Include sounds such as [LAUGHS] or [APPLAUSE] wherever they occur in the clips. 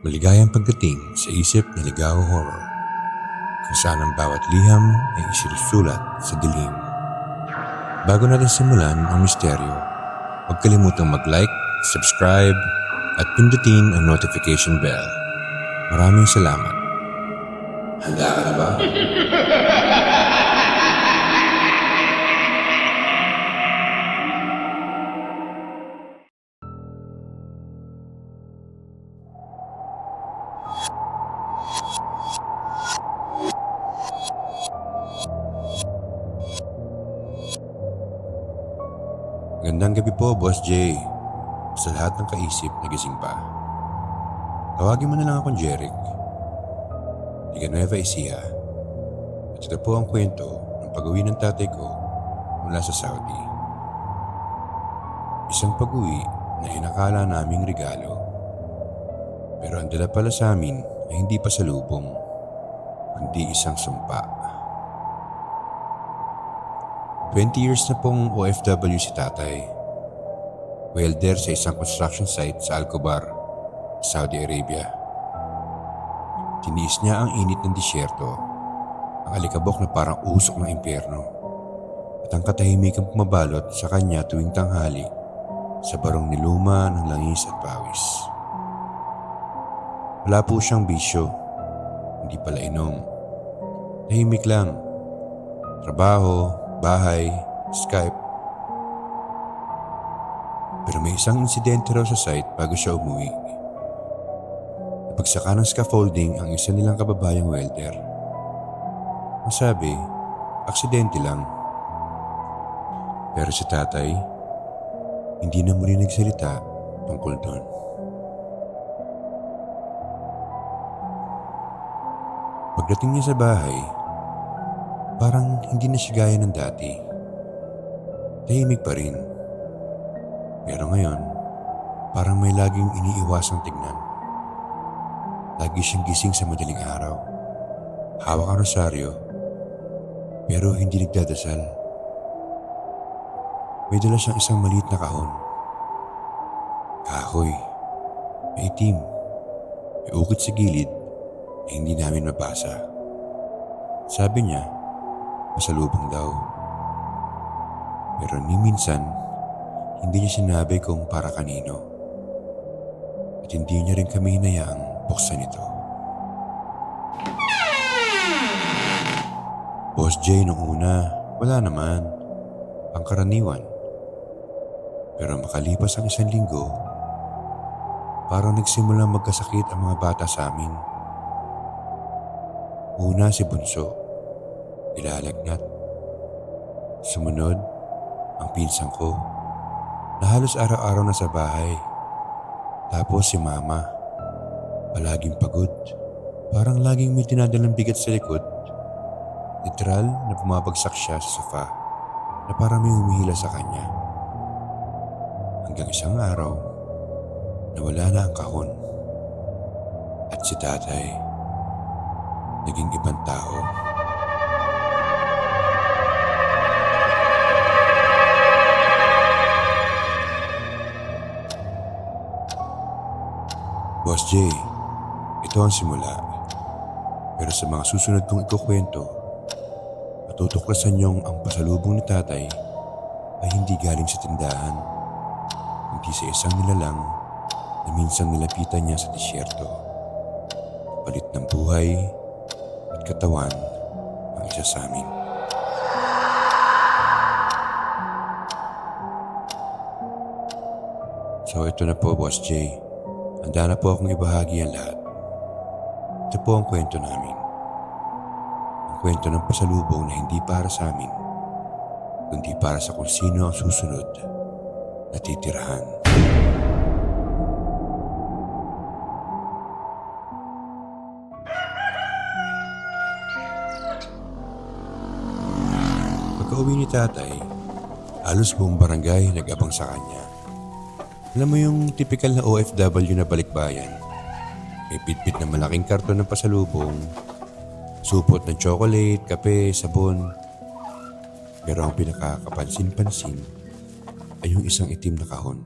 Maligayang pagdating sa isip ni Ligaw Horror kung saan ang bawat liham ay isinusulat sa dilim. Bago natin simulan ang misteryo, huwag kalimutang mag-like, subscribe, at pindutin ang notification bell. Maraming salamat. Handa ka na ba? [LAUGHS] Boss J. Sa lahat ng kaisip, nagising pa. Tawagin mo na lang akong Jeric. Tiga Nueva Ecija. At ito po ang kwento ng pag-uwi ng tatay ko mula sa Saudi. Isang pag-uwi na inakala naming regalo. Pero ang dala pala sa amin ay hindi pa salubong, kundi isang sumpa. 20 years na pong OFW si tatay. Welder sa isang construction site sa Alcobar, Saudi Arabia. Tiniis niya ang init ng disyerto, ang alikabok na parang usok ng impyerno, at ang katahimikang pumabalot sa kanya tuwing tanghali sa barong niluma ng langis at pawis. Wala po siyang bisyo, hindi pala inom. Tahimik lang. Trabaho, bahay, Skype. May isang insidente raw sa site bago siya umuwi. Napagsaka ng scaffolding ang isa nilang kababayang welder. Ang sabi, aksidente lang. Pero si tatay, hindi na muli nagsalita tungkol doon. Pagdating niya sa bahay, Parang hindi na siya gaya ng dati. Tahimik pa rin. Pero ngayon, parang may laging iniiwasang tignan. Lagi siyang gising sa madaling araw. Hawak ang rosaryo, pero hindi nagdadasal. May dala siyang isang maliit na kahon. Kahoy. May itim. May ukit sa gilid na hindi namin mabasa. Sabi niya, masalubong daw. Pero ni minsan, hindi niya sinabi kung para kanino. At hindi niya rin kami hinayaang buksan ito. Boss J nung una, wala naman. Pangkaraniwan. Pero makalipas ang isang linggo, parang nagsimula magkasakit ang mga bata sa amin. Una si Bunso ilalagnat. Sumunod, ang pinsang ko na halos araw-araw na sa bahay. Tapos si mama, palaging pagod. Parang laging may dinadalang bigat sa likod. Literal na bumabagsak siya sa sofa na parang may humihila sa kanya. Hanggang isang araw, nawala na ang kahon. At si tatay, naging ibang tao. Boss J, ito ang simula. Pero sa mga susunod kong ikukwento, matutuklasan niyong ang pasalubong ni tatay ay hindi galing sa tindahan, kundi sa isang nilalang na minsan nilapitan niya sa disyerto. Palit ng buhay at katawan ang isa sa amin. So ito na po, Boss J. Handa na po akong ibahagi ang lahat. Ito po ang kwento namin. Ang kwento ng pasalubong na hindi para sa amin, kundi para sa kung sino ang susunod na titirahan. Pagka-uwi ni tatay, halos buong barangay nag-abang sa kanya. Alam mo yung typical na OFW na balikbayan. May pitpit na malaking karton ng pasalubong, supot ng chocolate, kape, sabon. Pero ang pinakakapansin-pansin ay yung isang itim na kahon.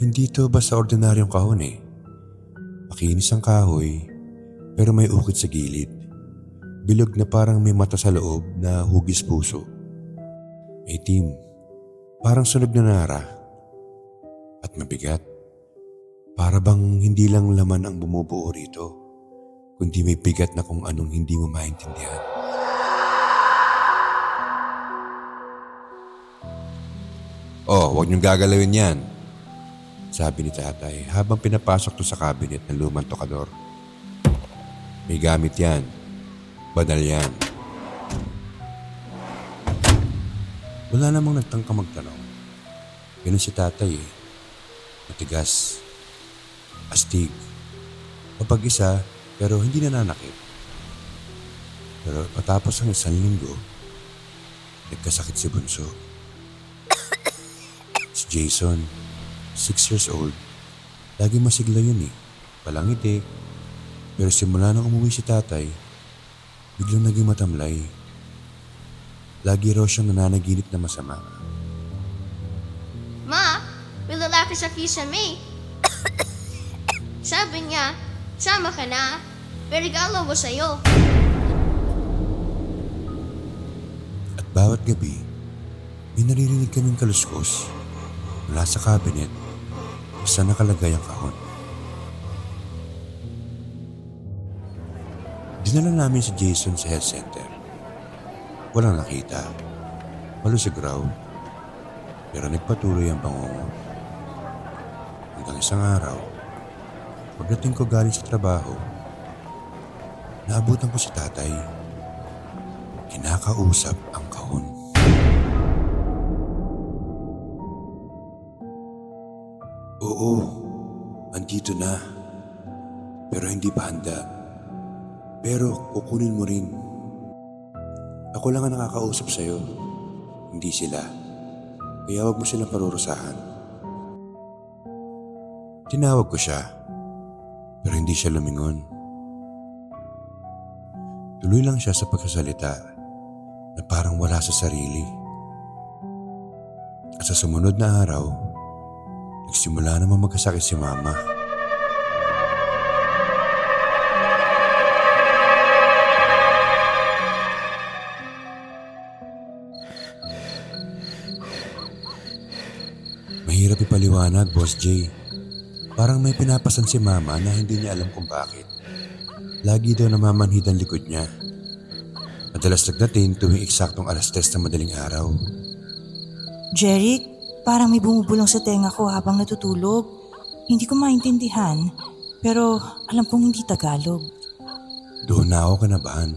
Hindi to basta ordinaryong kahon eh. Makinis ang kahoy pero may ukit sa gilid. Bilog na parang may mata sa loob na hugis puso. Itim, parang sunog na nara. At mabigat. Para bang hindi lang laman ang bumubuo rito, kundi may bigat na kung anong hindi mo maintindihan. Oh, huwag niyong gagalawin yan. Sabi ni tatay habang pinapasok to sa cabinet ng lumang tokador. May gamit yan. Banal yan. Wala namang nagtangka magtanong. Ganun si tatay eh. Matigas. Astig. Kapag isa, pero hindi nananakit. Pero patapos ang isang linggo, nagkasakit si Bunso. [COUGHS] si Jason, six years old, lagi masigla yun eh. Palangiti. Pero simula nang umuwi si tatay, biglang naging matamlay. Lagi raw siyang nananaginip na masama. Lalaki sa May. Sabi niya, sama ka na. Regalo ko sa'yo. At bawat gabi, may naririnig kaming kaluskos mula sa cabinet kung saan nakalagay ang kahon. Dinala namin si Jason sa health center. Walang nakita. Malusog raw. Pero nagpatuloy ang bangungo. Hanggang isang araw, pagdating ko galing sa trabaho, naabutan ko si tatay. Kinakausap ang kahon. Oo, andito na. Pero hindi pa handa. Pero kukunin mo rin. Ako lang ang nakakausap sa'yo. Hindi sila. Kaya wag mo silang parurusahan. Tinawag ko siya. Pero hindi siya lumingon. Tuloy lang siya sa pagsasalita na parang wala sa sarili. At sa sumunod na araw, nagsimula naman magkasakit si mama. Mahirap ipaliwanag, Boss J. Parang may pinapasan si mama na hindi niya alam kung bakit. Lagi daw namamanhid ang likod niya. Madalas nagdating tuwing eksaktong alas 3 na madaling araw. Jeric, parang may bumubulong sa tenga ko habang natutulog. Hindi ko maintindihan, pero alam kong hindi Tagalog. Doon na ako kanabahan.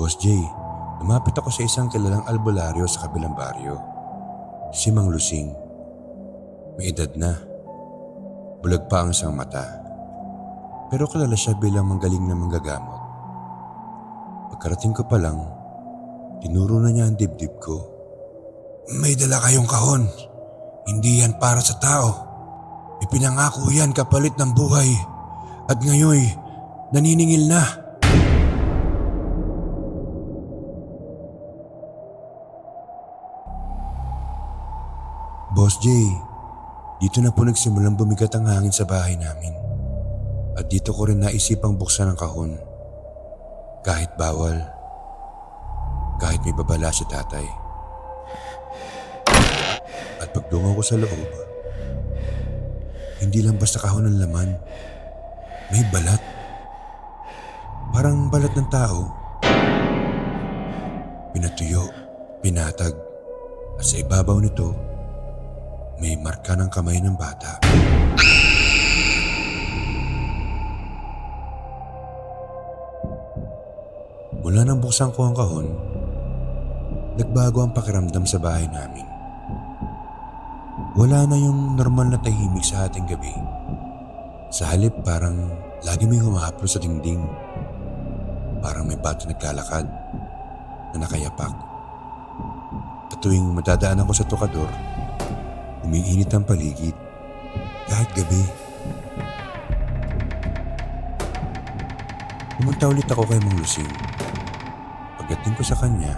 Boss J, lumapit ako sa isang kilalang albularyo sa kabilang baryo. Si Mang Lusing. May edad na. Bulag pa ang isang mata. Pero kilala siya bilang manggaling na manggagamot. Pagkarating ko pa lang, tinuro na niya ang dibdib ko. May dala kayong kahon. Hindi yan para sa tao. Ipinangako yan kapalit ng buhay. At ngayon, naniningil na. Boss J, dito na po nagsimulang bumigat ang hangin sa bahay namin. At dito ko rin naisipang buksan ang kahon. Kahit bawal. Kahit may babala si tatay. At pagdungaw ko sa loob, hindi lang basta kahon ng laman. May balat. Parang balat ng tao. Pinatuyo, pinatag, at sa ibabaw nito, may marka ng kamay ng bata. Mula nang buksan ko ang kahon, nagbago ang pakiramdam sa bahay namin. Wala na yung normal na tahimik sa ating gabi. Sa halip parang lagi may humahaplo sa dingding. Parang may bata naglalakad na nakayapak. At tuwing madadaan ako sa tukador, umiinit ang paligid. Kahit gabi. Pumunta ulit ako kay Mang Lusing. Pagdating ko sa kanya,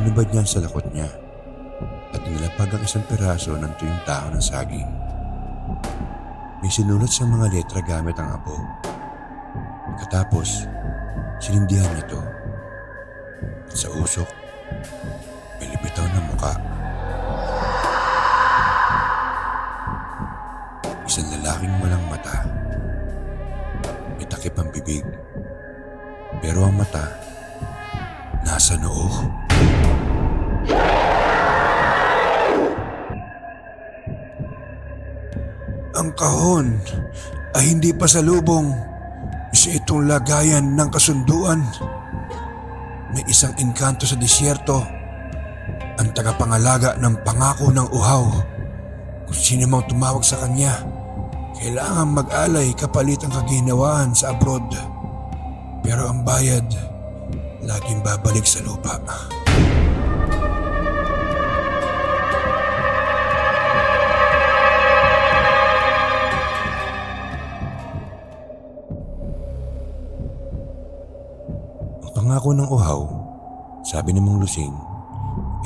inubad niya ang salakot niya. At Inilapag ang isang peraso ng tuyong dahon ng saging. May sinulat sa mga letra gamit ang abo. Pagkatapos, sinindihan niya ito. Sa usok, may lipitaw na muka. Lalaking walang mata. May takip ang bibig. Pero ang mata, nasa noo. Ang kahon ay hindi pa sa lubong. Isa itong lagayan ng kasunduan. May isang engkanto sa disyerto. Ang tagapangalaga ng pangako ng uhaw. Kung sino mang tumawag sa kanya, kailangan mag-alay kapalit ang kaginawaan sa abroad. Pero ang bayad, laging babalik sa lupa. Ang pangako ng uhaw, sabi ni Mang Lusing,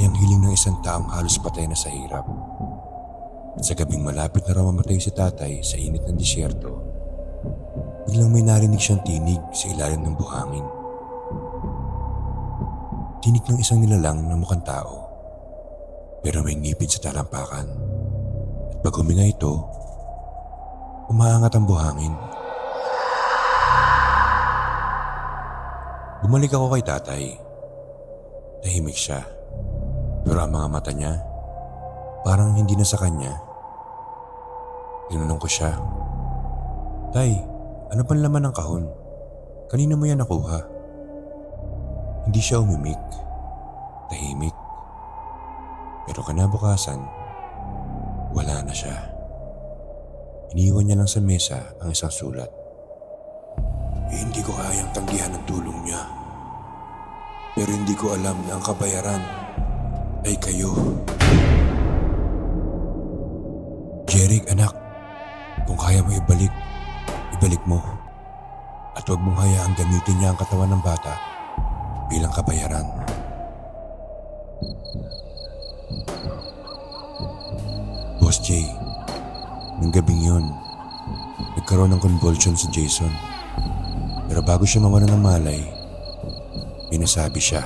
ay ang hiling ng isang taong halos patay na sa hirap. At sa gabing malapit na raw mamatay si tatay sa init ng disyerto, biglang may narinig siyang tinig sa ilalim ng buhangin. Tinig ng isang nilalang na mukhang tao, pero may ngipin sa talampakan. At pag huminga ito, umaangat ang buhangin. Bumalik ako kay tatay. Tahimik siya. Pero ang mga mata niya, parang hindi na sa kanya. Tinanong ko siya, Tay, ano pang laman ng kahon? Kanina mo yan nakuha? Hindi siya umimik. Tahimik. Pero kanabukasan, wala na siya. Iniwan niya lang sa mesa ang isang sulat. Hindi ko kayang tanggihan ang tulong niya. Pero hindi ko alam na ang kabayaran ay kayo. Jeric, anak, kung kaya mo ibalik, ibalik mo. At huwag mong hayaang gamitin niya ang katawan ng bata bilang kabayaran. Boss Jay, nung gabing yun, nagkaroon ng convulsion si Jason. Pero bago siya mawala ng malay, may siya.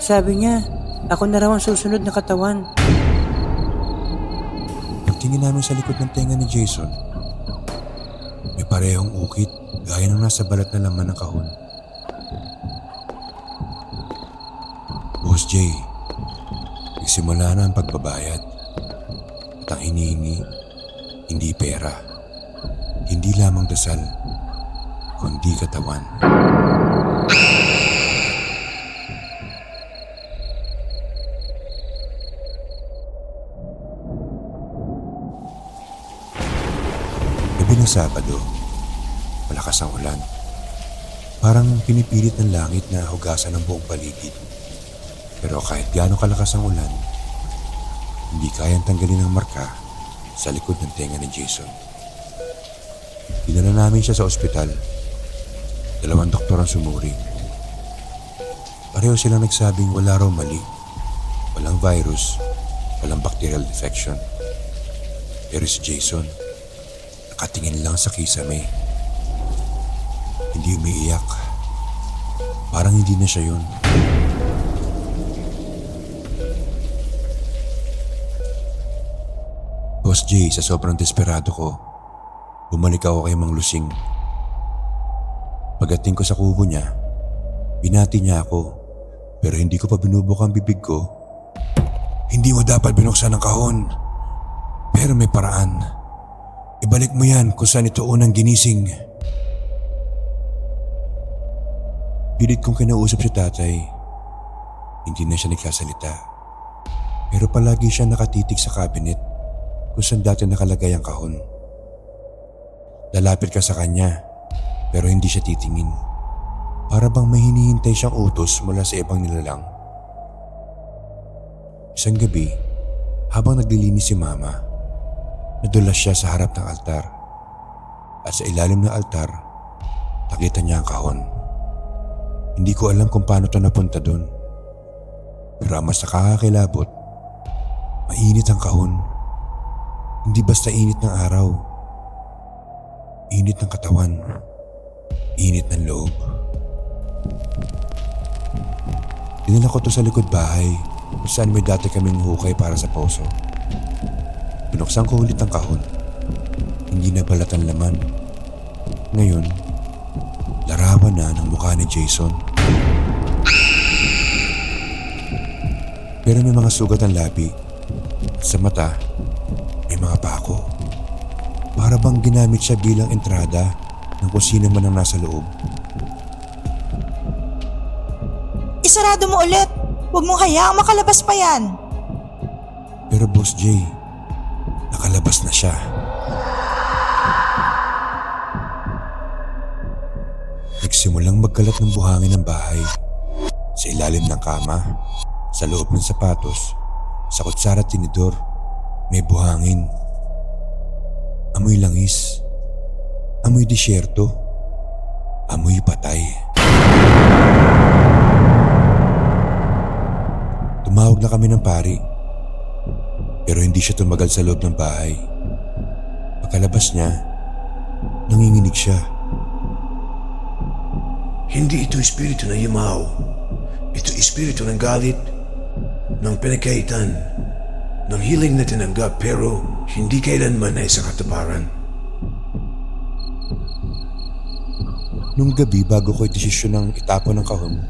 Sabi niya, ako na raw ang susunod na katawan. Pagtingin namin sa likod ng tenga ni Jason, may parehong ukit gaya ng nasa balat na laman ng kahon. Boss Jay, nagsimula na ang pagbabayad. At ang hinihingi, hindi pera, hindi lamang dasal, kundi katawan. Sabado, malakas ang ulan. Parang pinipilit ng langit na hugasan ang buong paligid. Pero kahit gaano kalakas ang ulan, hindi kayang tanggalin ang marka sa likod ng tenga ni Jason. Dinala namin siya sa ospital. Dalawang doktor ang sumuri. Pareho silang nagsabing wala raw mali. Walang virus, walang bacterial infection. Pero si Jason, nakatingin lang sa kisame. Hindi umiiyak. Parang hindi na siya yun. Boss Jay, sa sobrang desperado ko, bumalik ako kay Mang Lusing. Pagdating ko sa kubo niya, binati niya ako, pero hindi ko pa binubuk ang bibig ko. Hindi mo dapat binuksan ang kahon. Pero may paraan. Ibalik mo yan kung saan ito unang ginising. Pilit kong kinausap si tatay. Hindi na siya nagkasalita. Pero palagi siya nakatitig sa cabinet kung saan dati nakalagay ang kahon. Lalapit ka sa kanya pero hindi siya titingin. Para bang may hinihintay siyang utos mula sa ibang nilalang. Isang gabi, habang naglilinis si mama, nadulas siya sa harap ng altar. At sa ilalim ng altar, nakita niya ang kahon. Hindi ko alam kung paano ito napunta doon. Pero ang mas nakakakilabot, Mainit ang kahon. Hindi basta init ng araw. Init ng katawan. Init ng loob. Dinala ko to sa likod bahay kung saan may dati kaming hukay para sa poso. Binuksan ko ulit ang kahon. Hindi na balat ang laman. Ngayon, larawan na ng mukha ni Jason. Pero may mga sugat ang labi. At sa mata, may mga pako. Para bang ginamit siya bilang entrada ng kung sino man ang nasa loob. Isarado mo ulit! Huwag mong hayaang makalabas pa yan! Pero Boss Jay, siya. Nagsimulang magkalat ng buhangin ng bahay. Sa ilalim ng kama, sa loob ng sapatos, sa kutsara at tinidor, may buhangin. Amoy langis. Amoy disyerto. Amoy patay. Tumawag na kami ng pari. Pero hindi siya tumagal sa loob ng bahay. Pagkalabas niya, nanginginig siya. Hindi ito espiritu ng yumaw. Ito espiritu ng galit, ng pinakaitan, ng hiling na tinanggap pero hindi kailanman ay sa katuparan. Nung gabi bago ko desisyon ng itapon ng kahon,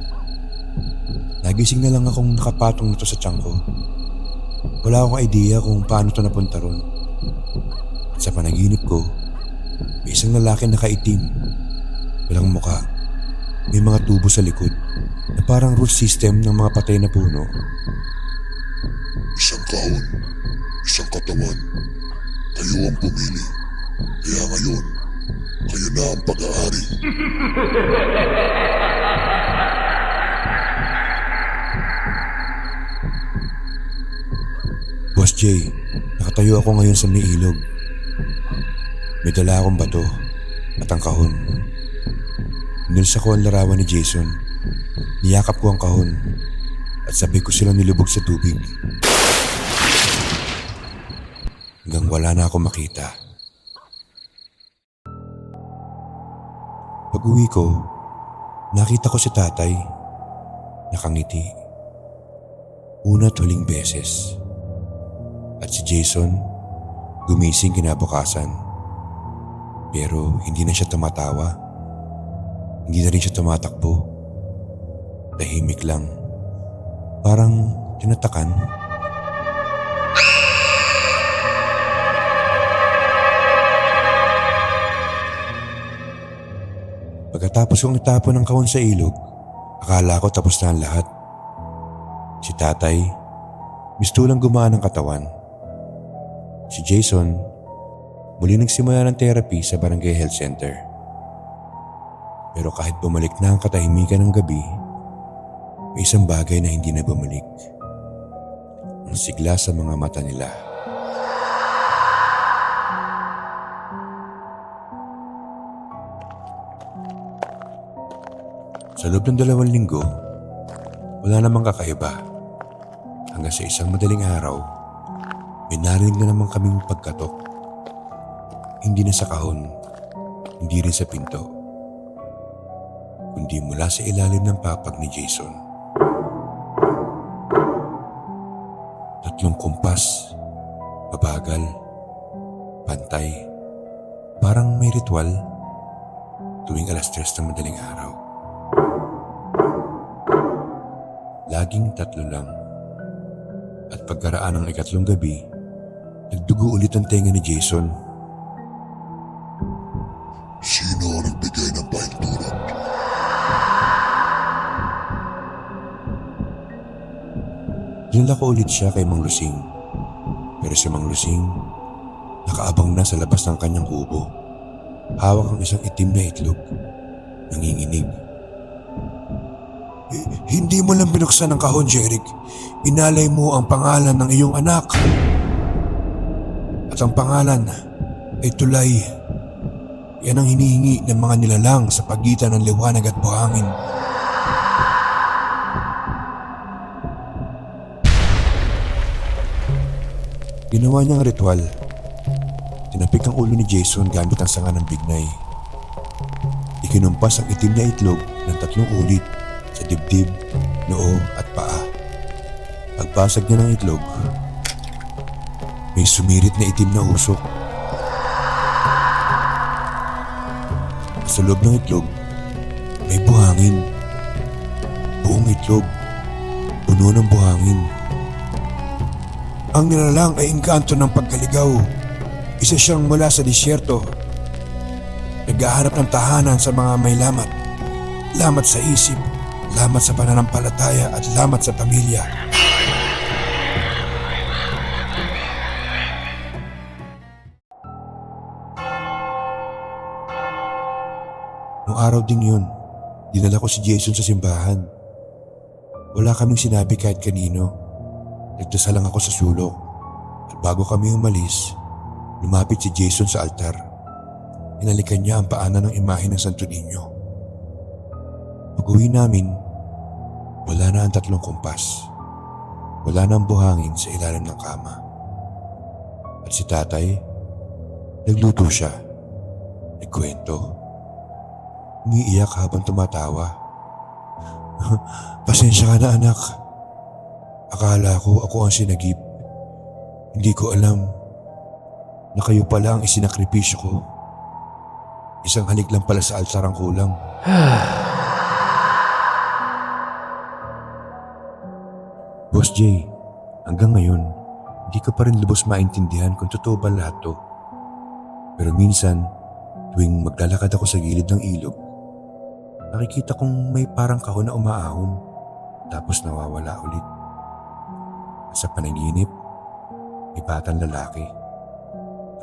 nagising na lang akong nakapatong nito sa tiyan ko. Wala akong idea kung paano ito napunta ron. Sa panaginip ko, may isang lalaki nakaitim. Walang muka. May mga tubo sa likod na parang root system ng mga patay na puno. Isang kahon, isang katawan. Kayo ang pumili. Kaya ngayon, kayo na ang pag-aari. Boss Jay, nakatayo ako ngayon sa may ilog. May dala akong bato at ang kahon. Nilsa ko ang larawan ni Jason. Niyakap ko ang kahon at sabay ko silang nilubog sa tubig. Hanggang wala na ako makita. Pag uwi ko, nakita ko si tatay. Nakangiti. Una at huling beses. At si Jason, gumising kinabukasan. Pero hindi na siya tumatawa. Hindi na rin siya tumatakbo. Tahimik lang. Parang tinatakan. Pagkatapos kong itapon ng kahon sa ilog, akala ko tapos na ang lahat. Si tatay, mistulang gumaan ang katawan. Si Jason, muli nagsimula ng therapy sa barangay health center. Pero kahit bumalik na ang katahimikan ng gabi, may isang bagay na hindi na bumalik. Ang sigla sa mga mata nila. Sa loob ng dalawang linggo, wala namang kakaiba. Hanggang sa isang madaling araw, may narinig na naman kaming pagkatok. Hindi na sa kahon, hindi rin sa pinto, kundi mula sa ilalim ng papag ni Jason. Tatlong kumpas, babagal, pantay, parang may ritual tuwing alas tres ng madaling araw. Laging tatlo lang. At pagkaraan ng ikatlong gabi, nagdugo ulit ang tenga ni Jason. Dinala ko ulit siya kay Mang Lusing. Pero si Mang Lusing, nakaabang na sa labas ng kanyang kubo. Hawak ang isang itim na itlog. Nanginginig. "Eh, Hindi mo lang binuksan ang kahon, Jeric. Inalay mo ang pangalan ng iyong anak. At ang pangalan ay Tulay. Yan ang hinihingi ng mga nilalang sa pagitan ng liwanag at buhangin. Ginawa niyang ritual. Tinapik ang ulo ni Jason gamit ang sanga ng bignay. Ikinumpas ang itim na itlog ng tatlong ulit sa dibdib, noo at paa. Pagpasag niya ng itlog, may sumirit na itim na usok. Sa loob ng itlog, may buhangin. Buong itlog, puno ng buhangin. Ang nilalang ay engkanto ng pagkaligaw. Isa siyang mula sa disyerto. Naghahanap ng tahanan sa mga may lamat. Lamat sa isip, lamat sa pananampalataya at lamat sa pamilya. Noong araw ding yun, dinala ko si Jason sa simbahan. Wala kaming sinabi kahit kanino. Nagdasal lang ako sa sulok. At bago kami umalis, lumapit si Jason sa altar. Inalikan niya ang paanan ng imahe ng Santo Niño. Pag uwi namin, wala na ang tatlong kumpas. Wala na ang buhangin sa ilalim ng kama. At si tatay, nagluto siya. Nagkwento. Umiiyak habang tumatawa. [LAUGHS] Pasensya ka na anak. Akala ko ako ang sinagip. Hindi ko alam na kayo pala ang isinakripisyo ko. Isang halik lang pala sa altar ang kulang. [SIGHS] Boss Jay, hanggang ngayon, hindi ko pa rin lubos maintindihan kung totoo ba lahat to. Pero minsan, tuwing maglalakad ako sa gilid ng ilog, nakikita kong may parang kahon na umaahon tapos nawawala ulit. Sa panaginip, may batang lalaki.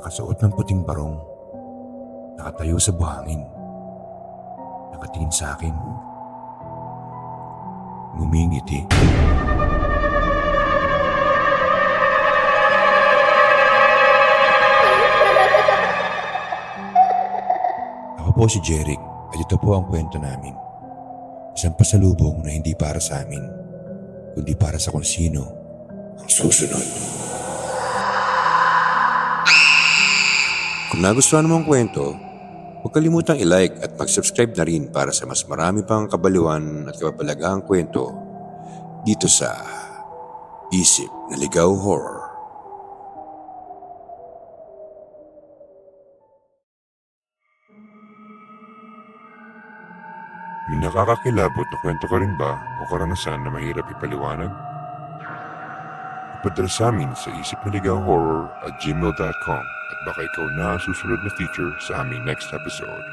Nakasuot ng puting barong. Nakatayo sa buhangin. Nakatingin sa akin. Ngumingiti. Ako po si Jeric at ito po ang kwento namin. Isang pasalubong na hindi para sa amin, kundi para sa kung sino susunod. Kung nagustuhan mo ang kwento, huwag kalimutang i-like at mag-subscribe na rin para sa mas marami pang kabaliwan at kababalagahang kwento dito sa Isip na Ligaw Horror. May nakakakilabot na kwento ka rin ba o karanasan na mahirap ipaliwanag? Ipadala sa amin sa isip na ligaw horror at gmail.com at baka ikaw na susunod na feature sa aming next episode.